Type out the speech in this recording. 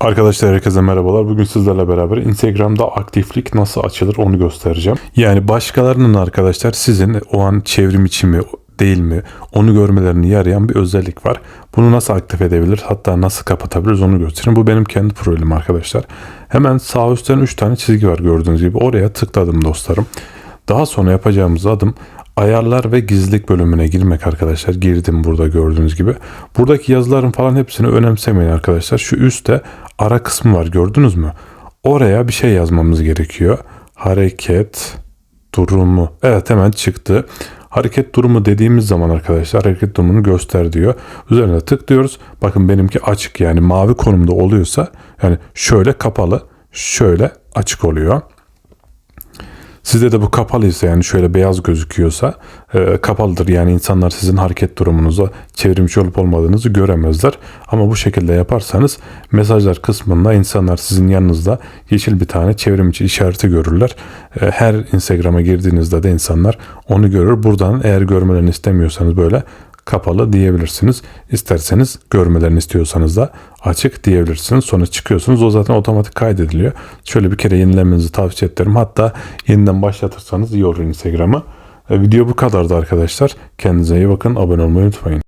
Arkadaşlar herkese merhabalar. Bugün sizlerle beraber Instagram'da aktiflik nasıl açılır onu göstereceğim. Yani başkalarının arkadaşlar sizin o an çevrim içi mi değil mi onu görmelerini yarayan bir özellik var. Bunu nasıl aktif edebilir hatta nasıl kapatabiliriz onu göstereyim. Bu benim kendi profilim arkadaşlar. Hemen sağ üstten 3 tane çizgi var gördüğünüz gibi. Oraya tıkladım dostlarım. Daha sonra yapacağımız adım ayarlar ve gizlilik bölümüne girmek arkadaşlar. Girdim burada gördüğünüz gibi. Buradaki yazıların falan hepsini önemsemeyin arkadaşlar. Şu üstte ara kısmı var gördünüz mü? Oraya bir şey yazmamız gerekiyor. Hareket durumu. Evet hemen çıktı. Hareket durumu dediğimiz zaman arkadaşlar hareket durumunu göster diyor. Üzerine tıklıyoruz. Bakın benimki açık yani mavi konumda oluyorsa yani şöyle kapalı şöyle açık oluyor. Sizde de bu kapalıysa yani şöyle beyaz gözüküyorsa e, kapalıdır. Yani insanlar sizin hareket durumunuza çevrimçi olup olmadığınızı göremezler. Ama bu şekilde yaparsanız mesajlar kısmında insanlar sizin yanınızda yeşil bir tane çevrimçi işareti görürler. E, her Instagram'a girdiğinizde de insanlar onu görür. Buradan eğer görmelerini istemiyorsanız böyle kapalı diyebilirsiniz. İsterseniz görmelerini istiyorsanız da açık diyebilirsiniz. Sonra çıkıyorsunuz. O zaten otomatik kaydediliyor. Şöyle bir kere yenilemenizi tavsiye ederim. Hatta yeniden başlatırsanız iyi olur Instagram'ı. Video bu kadardı arkadaşlar. Kendinize iyi bakın. Abone olmayı unutmayın.